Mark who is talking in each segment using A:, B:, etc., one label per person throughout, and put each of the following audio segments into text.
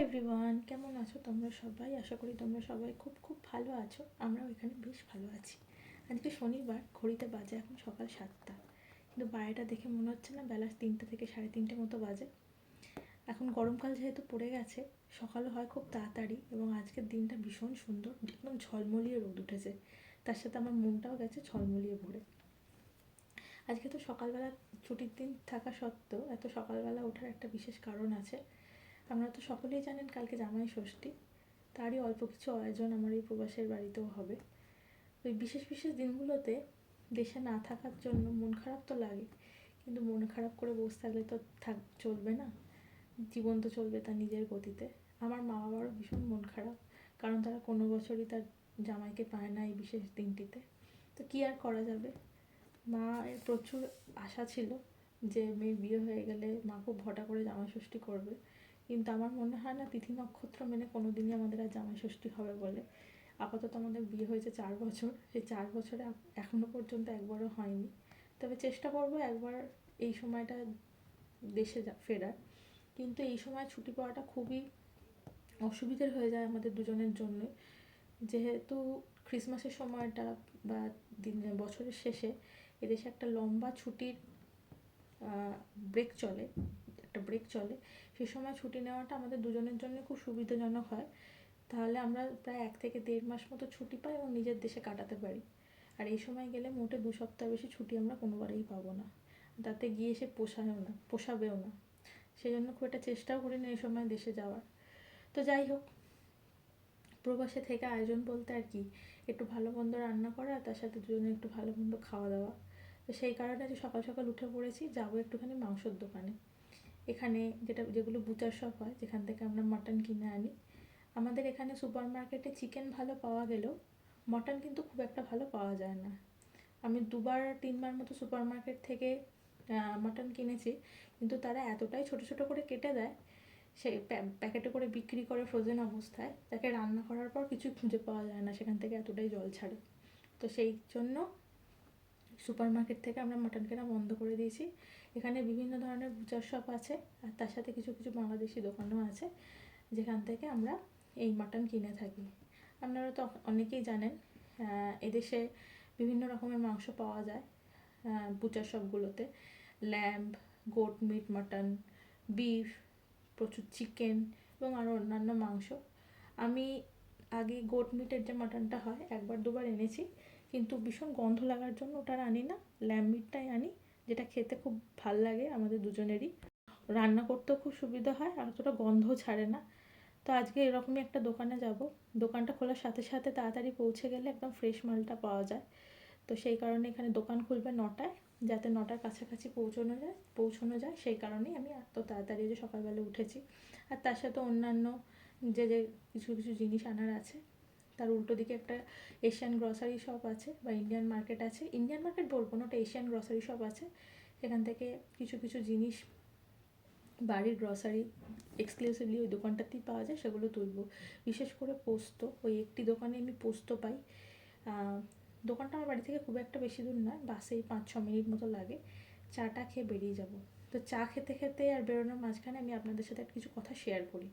A: Everyone কেমন আছো তোমরা সবাই? আশা করি তোমরা সবাই খুব খুব ভালো আছো। আমরাও এখানে বেশ ভালো আছি। আজকে শনিবার, ঘড়িতে বাজে এখন সকাল সাতটা। কিন্তু বাইরেটা দেখে মনে হচ্ছে না, বেলা তিনটে থেকে সাড়ে তিনটে মতো বাজে। এখন গরমকাল যেহেতু পড়ে গেছে, সকালও হয় খুব তাড়াতাড়ি এবং আজকের দিনটা ভীষণ সুন্দর। একদম ঝলমলিয়ে রোদ উঠেছে। তার সাথে আমার মনটাও গেছে ঝলমলিয়ে ভরে। আজকে তো সকালবেলা ছুটির দিন থাকা সত্ত্বেও, এত সকালবেলা ওঠার একটা বিশেষ কারণ আছে। আপনারা তো সকলেই জানেন কালকে জামাই ষষ্ঠী। তারই অল্প কিছু আয়োজন আমার এই প্রবাসের বাড়িতেও হবে। ওই বিশেষ বিশেষ দিনগুলোতে দেশে না থাকার জন্য মন খারাপ তো লাগে, কিন্তু মন খারাপ করে বসে থাকলে তো থাক, চলবে না। জীবন তো চলবে তার নিজের গতিতে। আমার মা বাবারও ভীষণ মন খারাপ, কারণ তারা কোনো বছরই তার জামাইকে পায় না এই বিশেষ দিনটিতে। তো কী আর করা যাবে? মা এর প্রচুর আশা ছিল যে মেয়ের বিয়ে হয়ে গেলে মা খুব ঘটা করে জামাই ষষ্ঠী করবে। কিন্তু আমার মনে হয় না তিথি নক্ষত্র মেনে কোনো দিনই আমাদের আর জামাই ষষ্ঠী হবে বলে। আপাতত আমাদের বিয়ে হয়েছে চার বছর। সেই চার বছরে এখনও পর্যন্ত একবারও হয়নি। তবে চেষ্টা করব একবার এই সময়টা দেশে ফেরার। কিন্তু এই সময় ছুটি পাওয়াটা খুবই অসুবিধের হয়ে যায় আমাদের দুজনের জন্য। যেহেতু ক্রিসমাসের সময়টা বা দিন বছরের শেষে এদেশে একটা লম্বা ছুটির ব্রেক চলে। একটা ব্রেক চলে। সে সময় ছুটি নেওয়াটা আমাদের দুজনের জন্য খুব সুবিধাজনক হয়। তাহলে আমরা প্রায় এক থেকে দেড় মাস মতো ছুটি পাই এবং নিজের দেশে কাটাতে পারি। আর এই সময় গেলে মোটে দু সপ্তাহ বেশি ছুটি আমরা কোনোবারেই পাবো না। তাতে গিয়ে সে পোষায়ও না, পোষাবেও না। সেই জন্য খুব একটা চেষ্টাও করি না এই সময় দেশে যাওয়ার। তো যাই হোক, প্রবাসে থেকে আয়োজন বলতে আর কি, একটু ভালো মন্দ রান্না করা, তার সাথে দুজনে একটু ভালো মন্দ খাওয়া দাওয়া। তো সেই কারণে যে সকাল সকাল উঠে পড়েছি, যাব একটুখানি মাংসর দোকানে। এখানে যেটা, যেগুলো বুচার শপ হয়, যেখান থেকে আমরা মাটন কিনে আনি। আমাদের এখানে সুপার মার্কেটে চিকেন ভালো পাওয়া গেলেও মটন কিন্তু খুব একটা ভালো পাওয়া যায় না। আমি দুবার, তিনবার মতো সুপার মার্কেট থেকে মাটন কিনেছি, কিন্তু তারা এতটাই ছোট ছোট করে কেটে দেয় সেই প্যাকেটে করে বিক্রি করে ফ্রোজেন অবস্থায়, তাকে রান্না করার পর কিছু খুঁজে পাওয়া যায় না, সেখান থেকে এতটাই জল ছাড়ে। তো সেই জন্য সুপার মার্কেট থেকে আমরা মাটন কেনা বন্ধ করে দিয়েছি। এখানে বিভিন্ন ধরনের বুচার শপ আছে, আর তার সাথে কিছু কিছু বাংলাদেশি দোকানও আছে, যেখান থেকে আমরা এই মাটন কিনে থাকি। আপনারা তো অনেকেই জানেন এদেশে বিভিন্ন রকমের মাংস পাওয়া যায় butcher শপগুলোতে lamb, goat meat mutton, beef, প্রচুর চিকেন এবং আরও অন্যান্য মাংস। আমি আগে গোট মিটের যে মাটনটা হয়, একবার দুবার এনেছি। কিন্তু ভীষণ গন্ধ লাগার জন্য ওটা আনি না ল্যাম্ব মিটটাই আনি, যেটা খেতে খুব ভালো লাগে আমাদের দুজনেরই। রান্না করতেও খুব সুবিধা হয়, আর অতটা গন্ধও ছাড়ে না। তো আজকে এরকমই একটা দোকানে যাব। দোকানটা খোলার সাথে সাথে তাড়াতাড়ি পৌঁছে গেলে একদম ফ্রেশ মালটা পাওয়া যায়। তো সেই কারণে এখানে দোকান খুলবে নটায়, যাতে নটার কাছাকাছি পৌঁছানো যায় পৌঁছানো যায়। সেই কারণেই আমি এত তাড়াতাড়ি যে সকালবেলা উঠেছি। আর তার সাথে অন্যান্য যে যে কিছু কিছু জিনিস আনার আছে তার উল্টো দিকে একটা এশিয়ান গ্রসারি শপ আছে বা ইন্ডিয়ান মার্কেট আছে। ইন্ডিয়ান মার্কেট বলব না, ওটা এশিয়ান গ্রসারি শপ আছে। সেখান থেকে কিছু কিছু জিনিস বাড়ির গ্রসারি এক্সক্লুসিভলি ওই দোকানটাতেই পাওয়া যায়, সেগুলো তুলবো। বিশেষ করে পোস্ত, ওই একটি দোকানে আমি পোস্ত পাই। দোকানটা আমার বাড়ি থেকে খুব একটা বেশি দূর নয় বাসেই পাঁচ ছ মিনিট মতো লাগে। চাটা খেয়ে বেরিয়ে যাব। তো চা খেতে খেতে আর বেরোনোর মাঝখানে আমি আপনাদের সাথে কিছু কথা শেয়ার করি।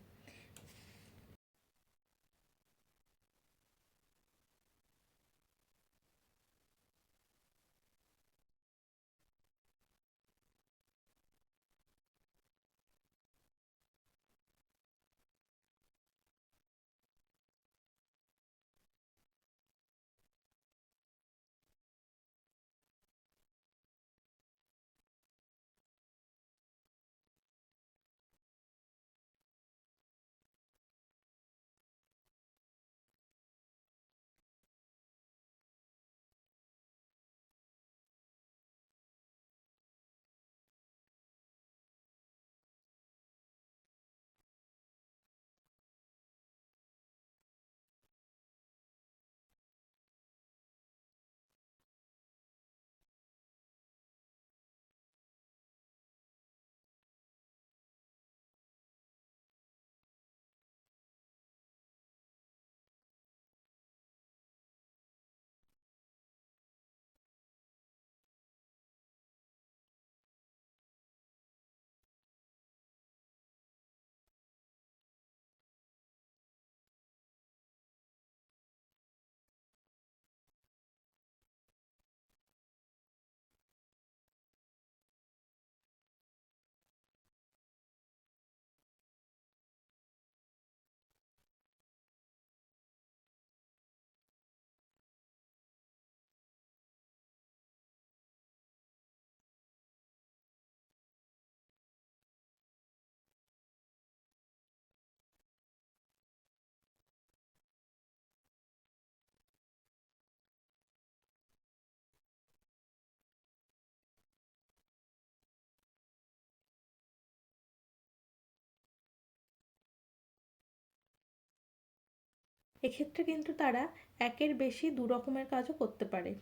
A: এক্ষেত্রে কিন্তু তারা একের বেশি দু রকমের কাজও করতে পারে।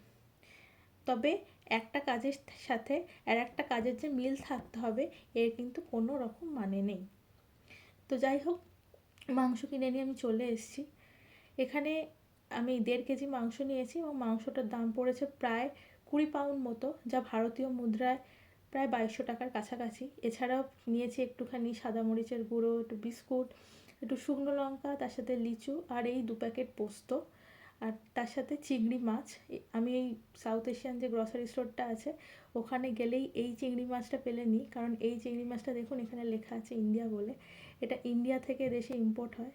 A: তবে একটা কাজের সাথে আর একটা কাজের যে মিল থাকতে হবে, এর কিন্তু কোনো রকম মানে নেই। তো যাই হোক, মাংস কিনে নিয়ে আমি চলে এসেছি। এখানে আমি দেড় কেজি মাংস নিয়েছি এবং মাংসটার দাম পড়েছে প্রায় কুড়ি পাউন্ড মতো, যা ভারতীয় মুদ্রায় প্রায় বাইশশো টাকার কাছাকাছি। এছাড়াও নিয়েছি একটুখানি সাদা মরিচের গুঁড়ো, একটু বিস্কুট একটু শুকনো লঙ্কা, তার সাথে লিচু আর এই দু প্যাকেট পোস্ত। আর তার সাথে চিংড়ি মাছ। আমি এই সাউথ এশিয়ান যে গ্রসারি স্টোরটা আছে, ওখানে গেলেই এই চিংড়ি মাছটা পেলে নিই কারণ এই চিংড়ি মাছটা দেখুন, এখানে লেখা আছে ইন্ডিয়া বলে। এটা ইন্ডিয়া থেকে দেশে ইম্পোর্ট হয়।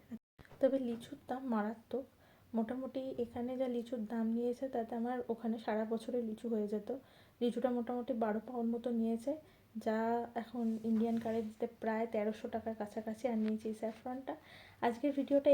A: তবে লিচুর দাম মারাত্মক। মোটামুটি এখানে যা লিচুর দাম নিয়েছে, তাতে আমার ওখানে সারা বছরে লিচু হয়ে যেত। লিচুটা মোটামুটি বারো পাউন্ড মতো নিয়েছে। যা এখন ইন্ডিয়ান কারেন্সিতে প্রায় তেরোশো টাকার কাছাকাছি আর নিয়েছি স্যাফরনটা আজকের ভিডিওটা